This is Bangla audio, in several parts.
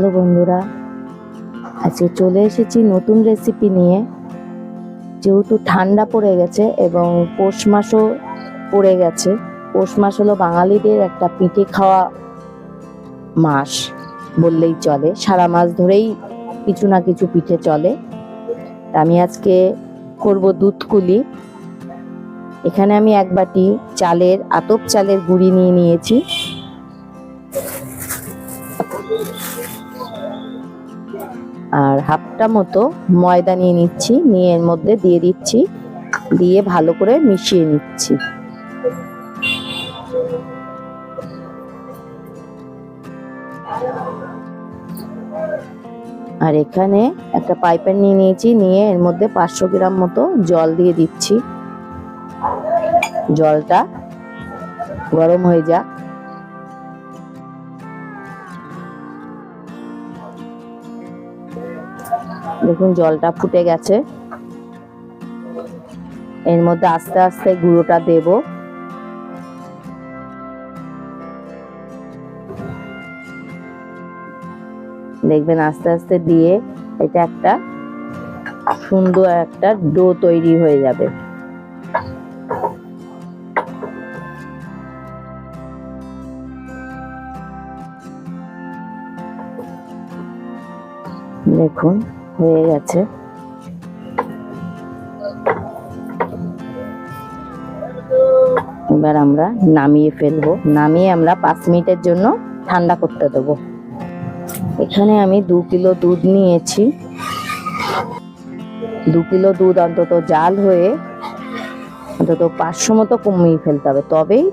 হ্যালো বন্ধুরা, আজকে চলে এসেছি নতুন রেসিপি নিয়ে। যেহেতু ঠান্ডা পড়ে গেছে এবং পৌষ মাসও পড়ে গেছে, পৌষ মাস হলো বাঙালিদের একটা পিঠে খাওয়া মাস বললেই চলে। সারা মাস ধরেই কিছু না কিছু পিঠে চলে। আমি আজকে করব দুধকুলি। এখানে আমি এক বাটি চালের, আতপ চালের গুঁড়ি নিয়ে নিয়েছি। আর হাফটা মতো ময়দা নিয়ে নিচ্ছি, নিয়ে এর মধ্যে দিয়ে দিচ্ছি, দিয়ে ভালো করে মিশিয়ে নিচ্ছি। আর এখানে একটা পাইপের নিয়ে নিয়েছি, নিয়ে এর মধ্যে পাঁচশো গ্রাম মতো জল দিয়ে দিচ্ছি। জলটা গরম হয়ে যাক। দেখুন, জলটা ফুটে গেছে। এর মধ্যে আস্তে আস্তে গুঁড়োটা দেব। দেখবেন, আস্তে আস্তে দিয়ে এটা একটা সুন্দর একটা ডো তৈরি হয়ে যাবে। দেখুন হয়ে গেছে। এবার আমরা নামিয়ে ফেলব। নামিয়ে আমরা পাঁচ মিনিটের জন্য ঠান্ডা করতে দেবো। এখানে আমি দু কিলো দুধ নিয়েছি। দু কিলো দুধ অন্তত জাল হয়ে অন্তত পাঁচশো মতো কমিয়ে ফেলতে হবে। তবেই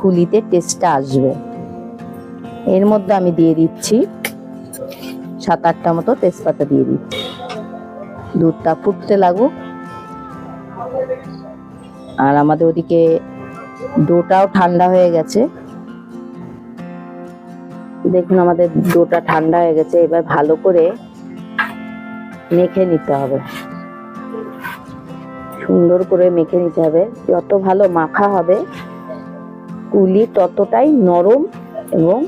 কুলিতে টেস্টটা আসবে। এর মধ্যে আমি দিয়ে দিচ্ছি সাত আটটা মতো তেজপাতা দিয়ে দিচ্ছি দুধটা ফুটতে লাগুক। আর আমাদের ওদিকে ডোটাও ঠান্ডা হয়ে গেছে। দেখুন আমাদের ডোটা ঠান্ডা হয়ে গেছে, এবার ভালো করে মেখে নিতে হবে। সুন্দর করে মেখে নিতে হবে। যত ভালো মাখা হবে, কুলি ততটাই নরম এবং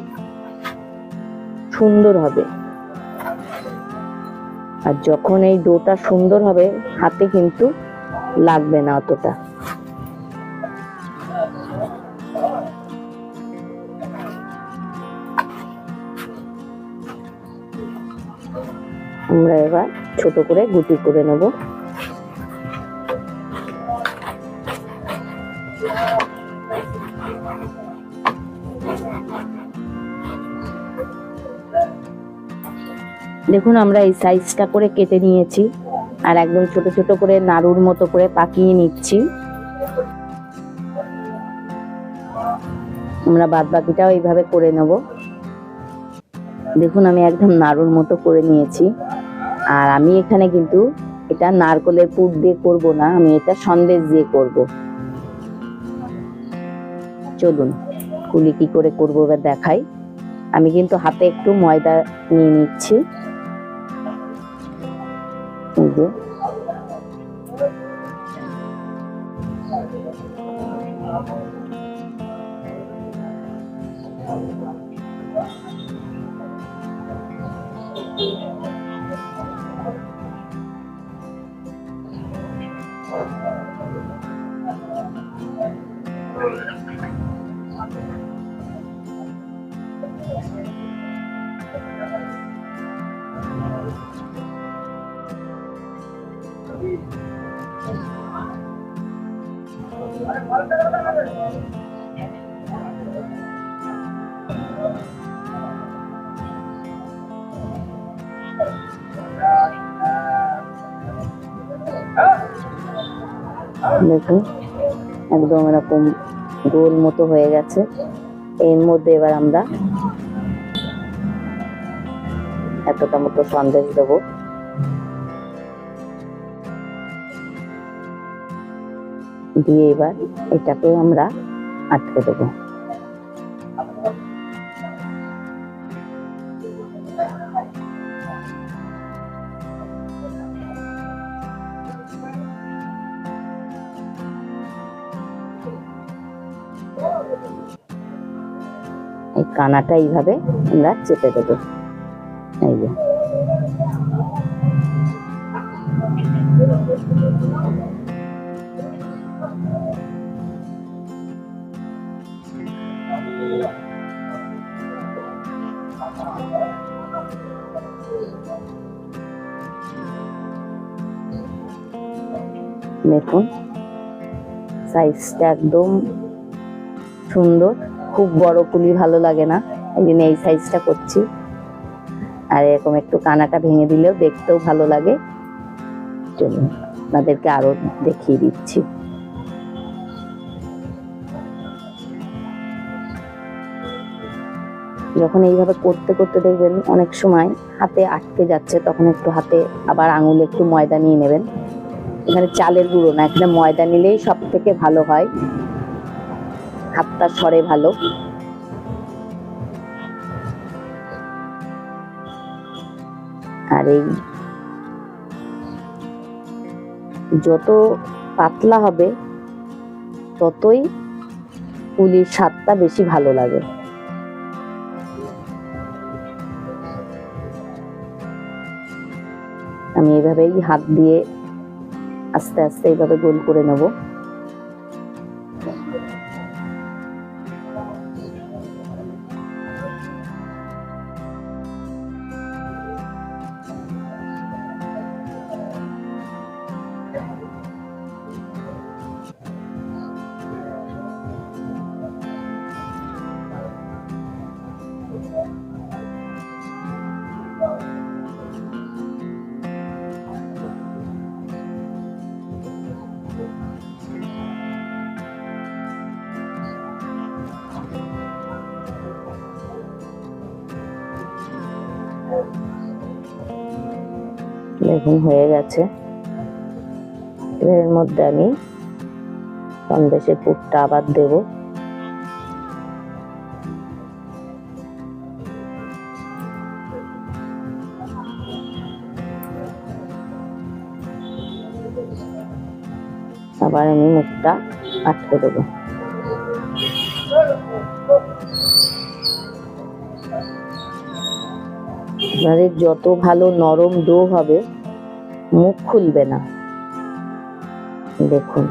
সুন্দর হবে। আর যখন এই ডোটা সুন্দর হবে, হাতে কিন্তু লাগবে না অতটা। আমরা এবার ছোট করে গুটি করে নেব। দেখুন, আমরা এই সাইজটা করে কেটে নিয়েছি আর একদম ছোট ছোট করে নাড়ুর মতো করে পাকিয়ে নিচ্ছি। আমরা বাদ বাকিটাও এইভাবে করে নেব। দেখুন, আমি একদম নাড়ুর মতো করে নিয়েছি। আর আমি এখানে কিন্তু এটা নারকলের পুর দিয়ে করব না, আমি এটা সন্দেশ দিয়ে করব। চলুন, কুলি কি করে করব এবার দেখাই। আমি কিন্তু হাতে একটু ময়দা নিয়ে নিচ্ছি। এই যে দেখুন একদম এরকম গোল মতো হয়ে গেছে। এর মধ্যে এবার আমরা এতটা মতো সন্দেশ দেবো। দিয়ে এবার এটাকে আমরা আটকে দেবো। কানাটা এইভাবে আমরা চেপে দেবো। এই যে। দেখুন সাইজটা একদম সুন্দর। খুব বড় কুলি ভালো লাগে না, এই জন্য এই সাইজটা করছি। আর এরকম একটু কানাটা ভেঙে দিলেও দেখতেও ভালো লাগে। চলুন, আপনাদেরকে আরও দেখিয়ে দিচ্ছি। যখন এইভাবে করতে করতে দেখবেন অনেক সময় হাতে আটকে যাচ্ছে, তখন একটু হাতে আবার আঙুলে একটু ময়দা নিয়ে নেবেন। এখানে চালের গুঁড়ো না, এখানে ময়দা নিলেই সব থেকে ভালো হয়। হাতটা সরে ভালো। আর এই যত পাতলা হবে, ততই পুলির স্বাদটা বেশি ভালো লাগে। আমি এভাবেই হাত দিয়ে আস্তে আস্তে এইভাবে গোল করে নেব। দেখুন হয়ে গেছে। এর মধ্যে আমি সন্দেশের পুরটা আবার দেব। আবার আমি মুখটা আটকে দেবো। আপনাদের যত ভালো নরম ডো হবে মুখ খুলবে না। দেখুন।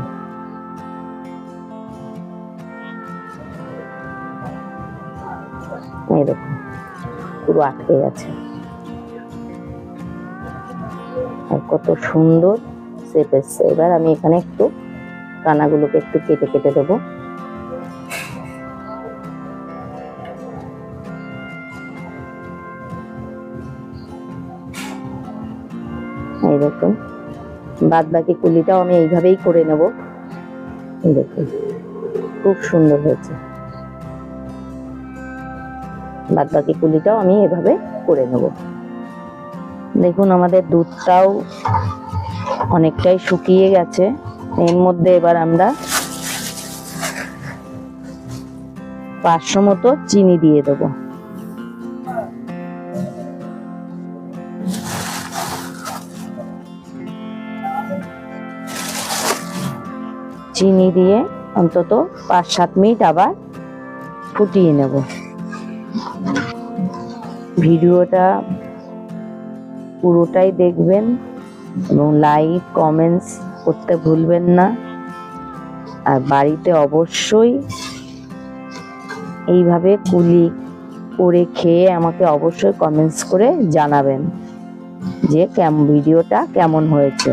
দেখুন, পুরো আটকে গেছে। আর কত সুন্দর এসছে এবার আমি এখানে একটু কানাগুলোকে একটু কেটে কেটে দেবো। বাদ বাকি কুলিটাও আমি এইভাবেই করে নেব। দেখুন, খুব সুন্দর হয়েছে। বাদ বাকি কুলিটাও আমি এভাবে করে নেব। দেখুন, আমাদের দুধটাও অনেকটাই শুকিয়ে গেছে। এর মধ্যে এবার আমরা পাঁচশো মতো চিনি দিয়ে দেবো। চিনি দিয়ে অন্তত পাঁচ সাত মিনিট আবার ফুটিয়ে নেব। ভিডিওটা পুরোটাই দেখবেন এবং লাইক কমেন্টস করতে ভুলবেন না। আর বাড়িতে অবশ্যই এইভাবে কুলি করে খেয়ে আমাকে অবশ্যই কমেন্টস করে জানাবেন যে কেমন ভিডিওটা কেমন হয়েছে।